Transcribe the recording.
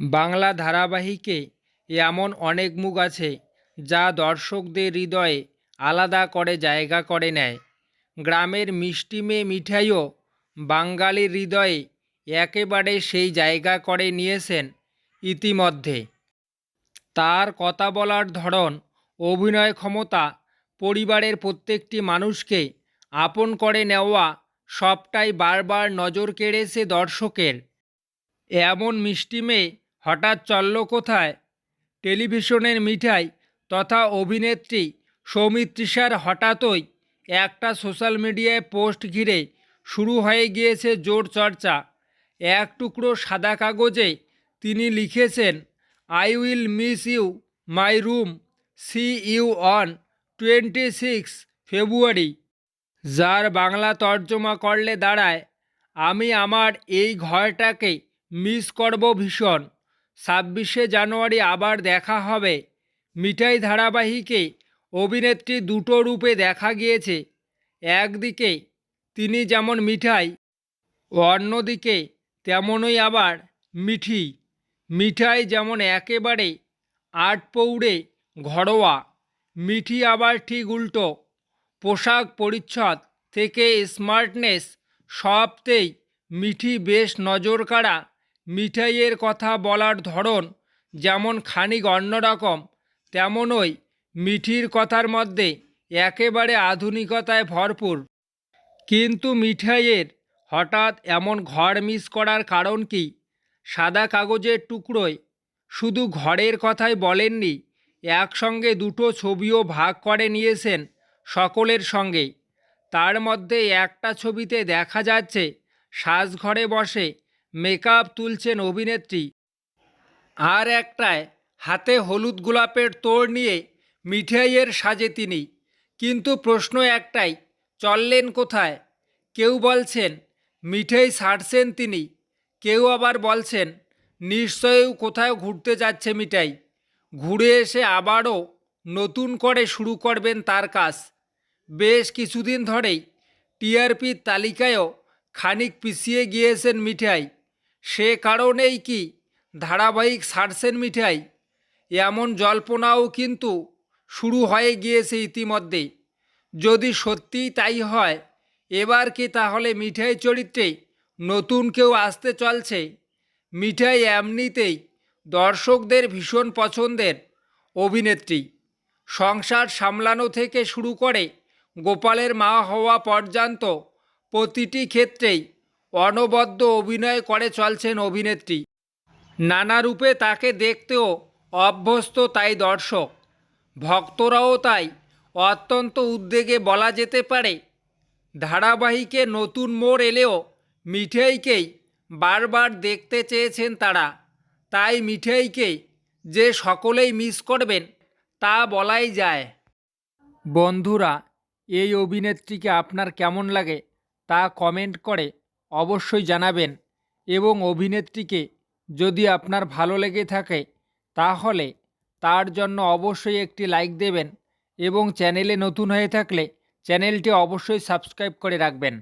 বাংলা ধারাবাহিকে এমন অনেক মুখ আছে যা দর্শকদের হৃদয়ে আলাদা করে জায়গা করে নেয়। গ্রামের মিষ্টি মেয়ে মিঠাইও বাঙালির হৃদয়ে একেবারে সেই জায়গা করে নিয়েছেন ইতিমধ্যে। তার কথা বলার ধরন, অভিনয় ক্ষমতা, পরিবারের প্রত্যেকটি মানুষকে আপন করে নেওয়া সবটাই বারবার নজর কেড়েছে দর্শকের। এমন মিষ্টি মেয়ে হঠাৎ চলল কোথায়? টেলিভিশনের মিঠাই তথা অভিনেত্রী সৌমিত্রিষার হঠাৎই একটা সোশ্যাল মিডিয়ায় পোস্ট ঘিরে শুরু হয়ে গিয়েছে জোর চর্চা। এক টুকরো সাদা কাগজে তিনি লিখেছেন I will miss you my room see you on twenty six February যার বাংলা তর্জমা করলে দাঁড়ায়, আমি আমার এই ঘরটাকে মিস করব ভীষণ। ছাব্বিশে জানুয়ারি আবার দেখা হবে। মিঠাই ধারাবাহিকে অভিনেত্রী দুটো রূপে দেখা গিয়েছে। একদিকে তিনি যেমন মিঠাই, অন্যদিকে তেমনই আবার মিঠি। মিঠাই যেমন একেবারে আট পৌড়ে ঘরোয়া, মিঠি আবার ঠিক উল্টো। পোশাক পরিচ্ছদ থেকে স্মার্টনেস সবতেই মিঠি বেশ নজর কাড়া মিঠাইয়ের কথা বলার ধরন যেমন খানিক অন্যরকম তেমনই মিঠির কথার মধ্যে একেবারে আধুনিকতায় ভরপুর। কিন্তু মিঠাইয়ের হঠাৎ এমন ঘর মিস করার কারণ কি? সাদা কাগজের টুকরোয় শুধু ঘরের কথাই বলেননি, একসঙ্গে দুটো ছবিও ভাগ করে নিয়েছেন সকলের সঙ্গে। তার মধ্যে একটা ছবিতে দেখা যাচ্ছে, সাজঘরে বসে মেকআপ তুলছেন অভিনেত্রী। আর একটায়, হাতে হলুদ গোলাপের তোড় নিয়ে মিঠাইয়ের সাজে তিনি। কিন্তু প্রশ্ন একটাই, চললেন কোথায়? কেউ বলছেন, মিঠাই ছাড়ছেন তিনি। কেউ আবার বলছেন, নিশ্চয়ই কোথাও ঘুরতে যাচ্ছে মিঠাই। ঘুরে এসে আবারও নতুন করে শুরু করবেন তার কাজ। বেশ কিছুদিন ধরেই টিআরপির তালিকায়ও খানিক পিছিয়ে গিয়েছেন মিঠাই। সে কারণেই কি ধারাবাহিক ছাড়ছেন মিঠাই? এমন জল্পনাও কিন্তু শুরু হয়ে গিয়েছে ইতিমধ্যে যদি সত্যিই তাই হয়, এবার কি তাহলে মিঠাই চরিত্রে নতুন কেউ আসতে চলছে? মিঠাই এমনিতেই দর্শকদের ভীষণ পছন্দের অভিনেত্রী। সংসার সামলানো থেকে শুরু করে গোপালের মা হওয়া পর্যন্ত প্রতিটি ক্ষেত্রেই অনবদ্য অভিনয় করে চলছেন অভিনেত্রী। নানা রূপে তাকে দেখতেও অভ্যস্ত তাই দর্শক। ভক্তরাও তাই। অত্যন্ত উদ্বেগে বলা যেতে পারে, ধারাবাহিকে নতুন মোড় এলেও মিঠাইকেই বারবার দেখতে চেয়েছেন তারা। তাই মিঠাইকে যে সকলেই মিস করবেন, তা বলাই যায়। বন্ধুরা, এই অভিনেত্রীকে আপনার কেমন লাগে তা কমেন্ট করে অবশ্যই জানাবেন এবং অভিনেত্রীকে যদি আপনার ভালো লেগে থাকে তাহলে তার জন্য অবশ্যই একটি লাইক দেবেন এবং চ্যানেলে নতুন হয়ে থাকলে চ্যানেলটি অবশ্যই সাবস্ক্রাইব করে রাখবেন।